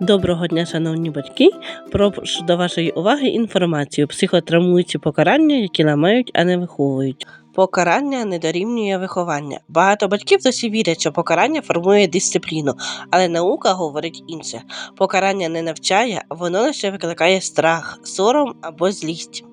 Доброго дня, шановні батьки. Прошу до вашої уваги інформацію. Психотравмуючі покарання, які ламають, а не виховують. Покарання не дорівнює виховання. Багато батьків досі вірять, що покарання формує дисципліну, але наука говорить інше. Покарання не навчає, воно лише викликає страх, сором або злість.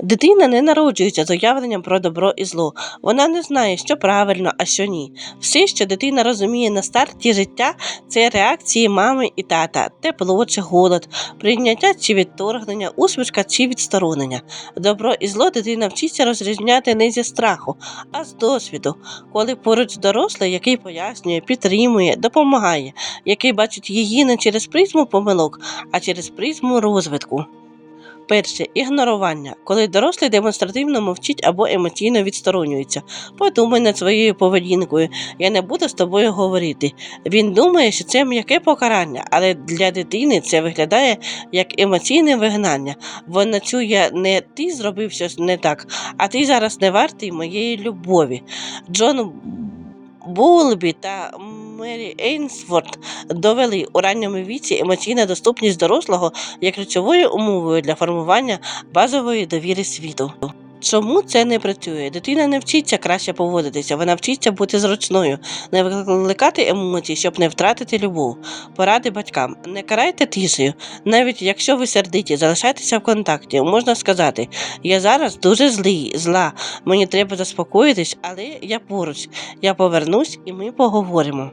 Дитина не народжується з уявленням про добро і зло. Вона не знає, що правильно, а що ні. Все, що дитина розуміє на старті життя, це реакції мами і тата, тепло чи голод, прийняття чи відторгнення, усмішка чи відсторонення. Добро і зло дитина вчиться розрізняти не зі страху, а з досвіду, коли поруч дорослий, який пояснює, підтримує, допомагає, який бачить її не через призму помилок, а через призму розвитку. Перше ігнорування, коли дорослий демонстративно мовчить або емоційно відсторонюється. Подумай над своєю поведінкою. Я не буду з тобою говорити. Він думає, що це м'яке покарання, але для дитини це виглядає як емоційне вигнання. Вона чує не ти зробив щось не так, а ти зараз не вартий моєї любові. Джон Булбі та Мері Ейнсворт довели у ранньому віці емоційна доступність дорослого є ключовою умовою для формування базової довіри світу. Чому це не працює? Дитина не вчиться краще поводитися, вона вчиться бути зручною, не викликати емоцій, щоб не втратити любов. Поради батькам: не карайте тишею, навіть якщо ви сердиті, залишайтеся в контакті. Можна сказати, я зараз дуже злий, зла, мені треба заспокоїтись, але я поруч. Я повернусь і ми поговоримо.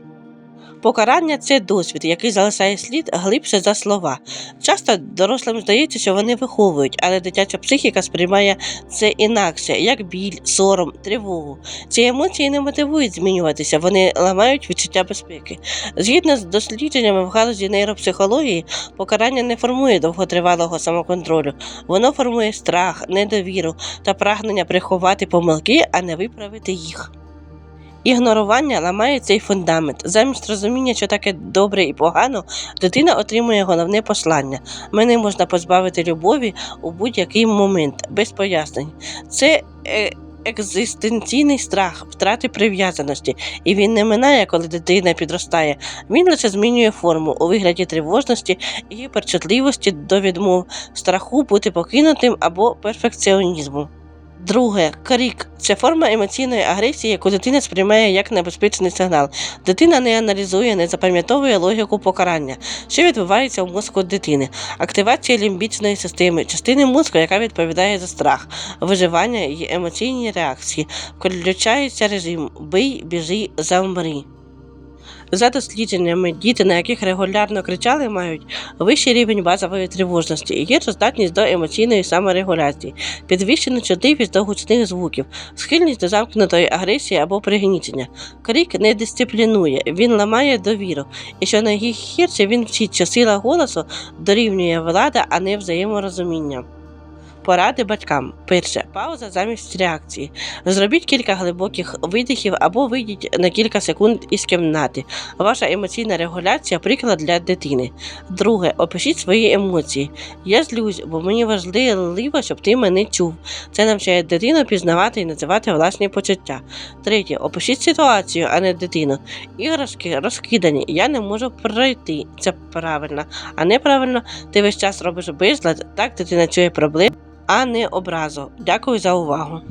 Покарання це досвід, який залишає слід глибше за слова. Часто дорослим здається, що вони виховують, але дитяча психіка сприймає це інакше, як біль, сором, тривогу. Ці емоції не мотивують змінюватися, вони ламають відчуття безпеки. Згідно з дослідженнями в галузі нейропсихології, покарання не формує довготривалого самоконтролю, воно формує страх, недовіру та прагнення приховати помилки, а не виправити їх. Ігнорування ламає цей фундамент. Замість розуміння, що таке добре і погано, дитина отримує головне послання. Мене можна позбавити любові у будь-який момент, без пояснень. Це е, екзистенційний страх, втрати прив'язаності, і він не минає, коли дитина підростає. Він лише змінює форму у вигляді тривожності і гіперчутливості до відмов, страху бути покинутим або перфекціонізму. Друге, крик це форма емоційної агресії, яку дитина сприймає як небезпечний сигнал. Дитина не аналізує, не запам'ятовує логіку покарання, що відбувається в мозку дитини, активація лімбічної системи, частини мозку, яка відповідає за страх, виживання і емоційні реакції, включається режим бий, біжи, замри. За дослідженнями, діти, на яких регулярно кричали, мають вищий рівень базової тривожності і гіршу здатність до емоційної саморегуляції, підвищену чутливість до гучних звуків, схильність до замкнутої агресії або пригнічення. Крик не дисциплінує, він ламає довіру, і що найгірше він вчить, що сила голосу дорівнює влада, а не взаєморозуміння. Поради батькам. Перше. Пауза замість реакції. Зробіть кілька глибоких видихів або вийдіть на кілька секунд із кімнати. Ваша емоційна регуляція приклад для дитини. Друге. Опишіть свої емоції. Я злюсь, бо мені важливо, щоб ти мене чув. Це навчає дитину пізнавати і називати власні почуття. Третє. Опишіть ситуацію, а не дитину. Іграшки розкидані. Я не можу пройти. Це правильно. А неправильно, ти весь час робиш безлад, так дитина чує проблеми, а не образу. Дякую за увагу.